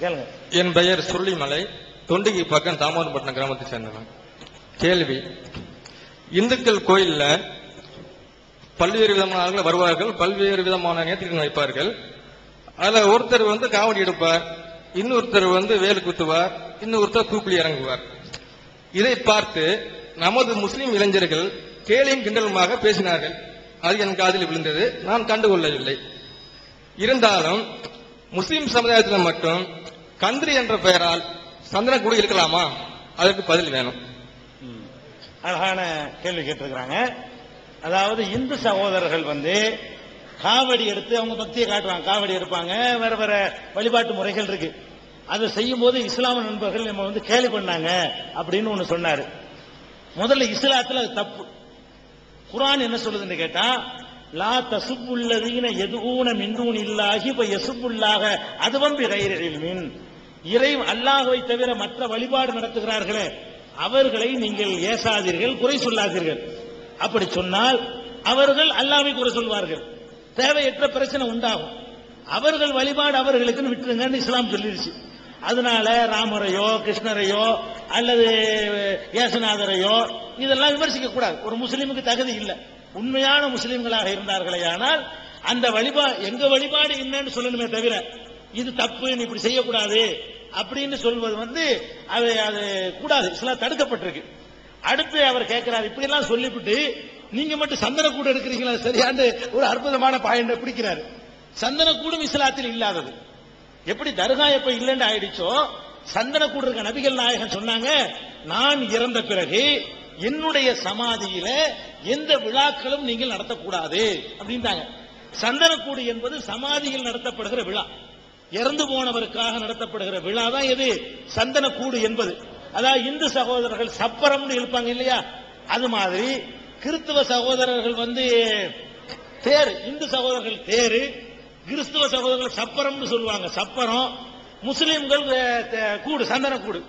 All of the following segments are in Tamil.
கேளுங்க. என் பெயர் சுருளிமலை. தொண்டிகை பக்கம் தாமோதரப்பட்டினம் கிராமத்தை சேர்ந்தவன். கேள்வி. இந்துக்கள் கோயில்ல பல்வேறு விதமான வருவார்கள் பல்வேறு விதமான நேர்த்திகள் வைப்பார்கள். அதுல ஒருத்தர் வந்து காவடி எடுப்பார் இன்னொருத்தர் வந்து வேலு குத்துவார் இன்னொருத்தர் தூக்குலி இறங்குவார். இதை பார்த்து நமது முஸ்லிம் இளைஞர்கள் கேலியும் கிண்டலுமாக பேசினார்கள். அது என் காதில் விழுந்தது. நான் கண்டுகொள்ளவில்லை. இருந்தாலும் முஸ்லிம் சமுதாயத்தில் மட்டும் கந்திரி என்ற பெயரால் சந்தனக்குடி இருக்கலாமா? அதற்கு பதில் வேணும். அழகான கேள்வி கேட்டிருக்கிறாங்க. அதாவது இந்து சகோதரர்கள் வந்து காவடி எடுத்து அவங்க பக்தியை காட்டுவாங்க. காவடி எடுப்பாங்க. வேற வேற வழிபாட்டு முறைகள் இருக்கு. அதை செய்யும் போது இஸ்லாம நண்பர்கள் நம்ம வந்து கேலி பண்ணாங்க அப்படின்னு ஒண்ணு சொன்னாரு. முதல்ல இஸ்லாத்துல அது தப்பு. குரான் என்ன சொல்லுதுன்னு கேட்டா லா தசுப்புள்ளதீன எதுவும் மின்தூன் இல்லாகி இப்ப எசுப்புள்ளாக அதுவம் மின். இறை அல்லாஹுவை தவிர மற்ற வழிபாடு நடத்துகிறார்களே அவர்களை நீங்கள் ஏசாதீர்கள் குறை சொல்லாதீர்கள். அப்படி சொன்னால் அவர்கள் அல்லாஹ்வை குறை சொல்வார்கள். தேவையற்ற பிரச்சனை உண்டாகும். அவர்கள் வழிபாடு அவர்களுக்குன்னு விட்டுருங்கன்னு இஸ்லாம் சொல்லிடுச்சு அதனால ராமரையோ கிருஷ்ணரையோ அல்லது ஏசுநாதரையோ இதெல்லாம் விமர்சிக்க கூடாது. ஒரு முஸ்லீமுக்கு தகுதி இல்லை. உண்மையான முஸ்லீம்களாக இருந்தார்களே ஆனால் அந்த வழிபாடு எங்க வழிபாடு என்னன்னு சொல்லணுமே தவிர இது தப்பு நீ இப்படி செய்யக்கூடாது அப்படின்னு சொல்வது வந்து அது அது கூடாது. சில தடுக்கப்பட்டிருக்கு. அடுத்து அவர் கேட்கிறார் இப்படி எல்லாம் சொல்லிவிட்டு நீங்க மட்டும் சந்தனக்கூடு எடுக்கிறீங்களா சரியாண்டு? ஒரு அற்புதமான பாயிண்ட் பிடிக்கிறாரு. சந்தனக்கூடும் இஸ்லாத்தில் இல்லாதது. எப்படி தர்கா எப்ப இல்லைன்னு ஆயிடுச்சோ சந்தனக்கூடு இருக்க நபிகள் நாயகன் சொன்னாங்க நான் இறந்த பிறகு என்னுடைய சமாதியில எந்த விழாக்களும் நீங்கள் நடத்தக்கூடாது அப்படின்ட்டாங்க சந்தனக்கூடு என்பது சமாதியில் நடத்தப்படுகிற விழா. இறந்து போனவருக்காக நடத்தப்படுகிற விழா தான் எது? சந்தனக்கூடு என்பது. அதாவது இந்து சகோதரர்கள் சப்பரம்னு இருப்பாங்க இல்லையா? அது மாதிரி கிறிஸ்துவ சகோதரர்கள் வந்து தேர் இந்து சகோதரர்கள் தேரு கிறிஸ்துவ சகோதரர்கள் சப்பரம்னு சொல்லுவாங்க. சப்பரம் முஸ்லிம்கள் கூடு சந்தன கூடு.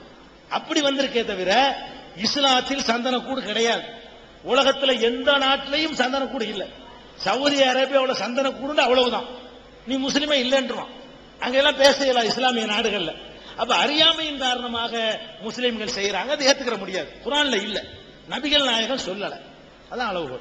அப்படி வந்திருக்கே தவிர இஸ்லாத்தில் சந்தன கூடு கிடையாது. உலகத்துல எந்த நாட்டிலையும் சந்தன கூடு இல்லை. சவுதி அரேபியாவில் சந்தன கூடுன்னு அவ்வளவுதான். நீ முஸ்லீமே இல்லைன்றான் அங்கெல்லாம் பேசலாம் இஸ்லாமிய நாடுகள்ல. அப்ப அறியாமையின் காரணமாக முஸ்லிம்கள் செய்யறாங்க. அதை ஏத்துக்கிற முடியாது. குரான்ல இல்ல. நபிகள் நாயகம் சொல்லல. அதான் அளவுகோல்.